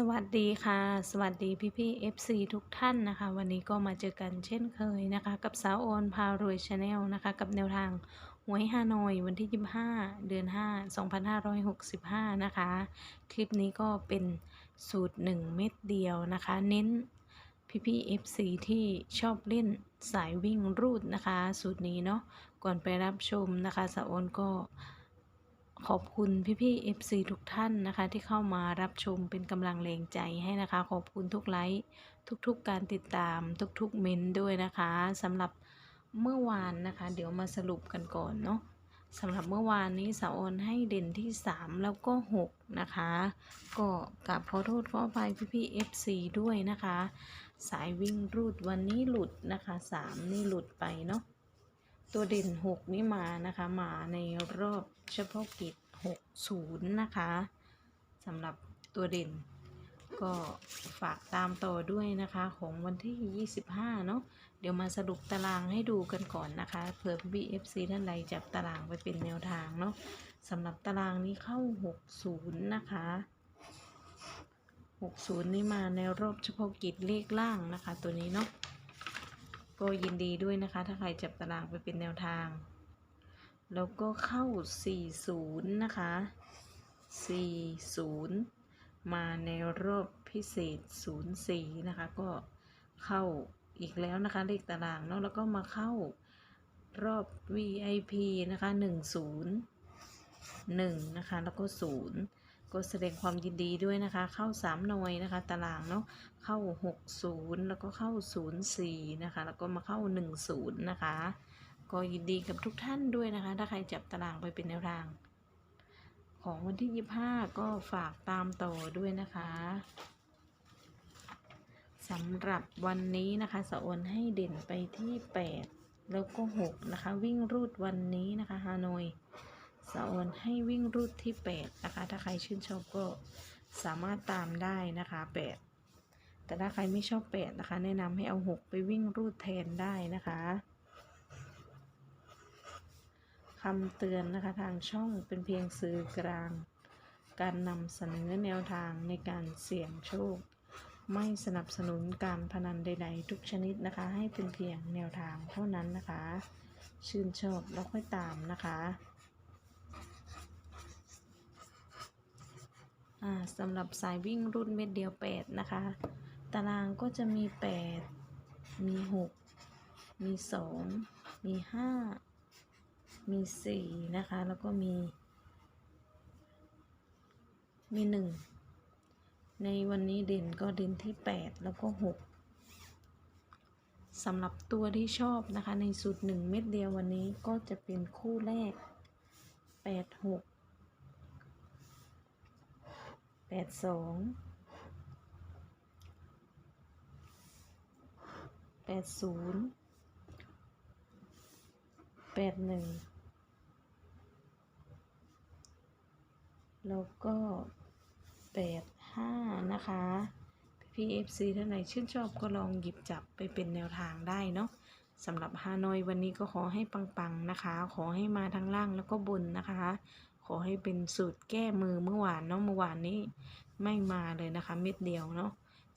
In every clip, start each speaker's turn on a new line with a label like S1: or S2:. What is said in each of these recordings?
S1: สวัสดีค่ะ สวัสดีพี่พี่ FC ทุกท่านนะคะ วันนี้ก็มาเจอกันเช่นเคยนะคะ กับสาวโอนพารวยชาแนลนะคะ กับแนวทางหวยฮานอยวันที่ 25 เดือน 5 2565 นะคะ คลิปนี้ก็เป็นสูตร 1 เม็ดเดียวนะคะ เน้นพี่พี่ FC ที่ชอบเล่นสายวิ่งรูดนะคะ สูตรนี้เนาะก่อนไปรับชมนะคะสาวโอนก็ ขอบคุณพี่ๆ FC ทุกท่านนะคะ ที่เข้ามารับชมเป็นกำลังแรงใจให้นะคะ ขอบคุณทุกไลค์ทุกๆการติดตามทุกๆเมนต์ด้วยนะคะสำหรับเมื่อวานนะคะ เดี๋ยวมาสรุปกันก่อนเนาะสำหรับเมื่อวานนี้สาวออนให้เด่นที่ 3 แล้วก็ 6 นะคะ ก็กราบขอโทษขออภัยพี่ๆ FC ด้วยนะคะ สายวิ่งรูดวันนี้หลุดนะคะ 3 นี่หลุดไปเนาะ ตัวเด่น 6 นี่มานะคะ มาในรอบเฉพาะกิจ 60 นะคะสำหรับตัวเด่น ก็ฝากตามต่อด้วยนะคะของวันที่ 25 เนาะเดี๋ยวมาสรุปตารางให้ดูกันก่อนนะคะเผื่อพี่ FC ท่านใดจับตารางไปเป็นแนวทางเนาะสำหรับตารางนี้เข้า 60 นะคะ60 นี่มาในรอบเฉพาะกิจเลขล่างนะคะ ตัวนี้เนาะ ก็ยินดีด้วยนะคะ ถ้าใครจับตารางไปเป็นแนวทาง แล้วก็เข้า 40 นะคะ 40 มาในรอบพิเศษ 04 นะคะ ก็เข้าอีกแล้วนะคะ เลขตารางเนาะแล้วก็มาเข้ารอบ VIP นะคะ 10 1 นะคะ แล้วก็ 0 ก็แสดงความยินดีด้วยนะคะ เข้า 3 หน่วยนะคะ ตารางเนาะเข้า 60 แล้วก็เข้า 04 นะคะ แล้วก็มาเข้า 10 นะคะ ก็ยินดีกับทุกท่านด้วยนะคะ ถ้าใครจับตารางไปเป็นแนวทาง ของวันที่ 25 ก็ฝากตามต่อด้วยนะคะสำหรับวันนี้นะคะสะอนให้เด่นไปที่ 8 แล้วก็ 6 นะคะ วิ่งรูดวันนี้นะคะฮานอย สะอวนให้วิ่งรูดที่ 8 นะคะ ถ้าใครชื่นชอบก็สามารถตามได้นะคะ 8 แต่ถ้าใครไม่ชอบ 8 นะคะ แนะนำให้เอา 6 ไปวิ่งรูดแทนได้นะคะคำเตือนนะคะทางช่องเป็นเพียงสื่อกลาง การนำเสนอแนวทางในการเสี่ยงโชค ไม่สนับสนุนการพนันใด ๆ ทุกชนิดนะคะ ให้เป็นเพียงแนวทางเท่านั้นนะคะ ชื่นชอบแล้วค่อยตามนะคะอ่า สำหรับสายวิ่งรุ่นเม็ดเดียว 8 นะคะ ตารางก็จะมี 8 มี 6 มี 2 มี 5 มี 4 นะคะ แล้วก็มี มี 1 ในวันนี้เด่นก็เด่นที่ 8 แล้วก็ 6 สำหรับตัวที่ชอบนะคะ ในสูตร 1 เม็ดเดียววันนี้ก็จะเป็นคู่แรก 8 6 8 2 8 0 8 1แล้วก็8 5นะคะ พี่ FC ท่านไหนชื่นชอบก็ลองหยิบจับไปเป็นแนวทางได้เนาะสำหรับฮานอยวันนี้ก็ขอให้ปัง ๆ นะคะ ขอให้มาทั้งล่างแล้วก็บนนะคะ ขอให้เป็นสูตรแก้มือเมื่อวานเนาะเมื่อวานนี้ไม่มาเลยนะคะ เม็ดเดียวเนาะ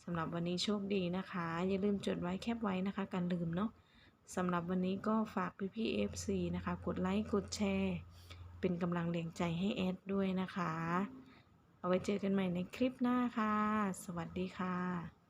S1: สำหรับวันนี้โชคดีนะคะ อย่าลืมจดไว้แคปไว้นะคะการลืมเนาะสำหรับวันนี้ก็ฝากพี่พี่ FC นะคะ กดไลค์กดแชร์ เป็นกำลังแรงใจให้แอดด้วยนะคะ เอาไว้เจอกันใหม่ในคลิปหน้าค่ะ สวัสดีค่ะ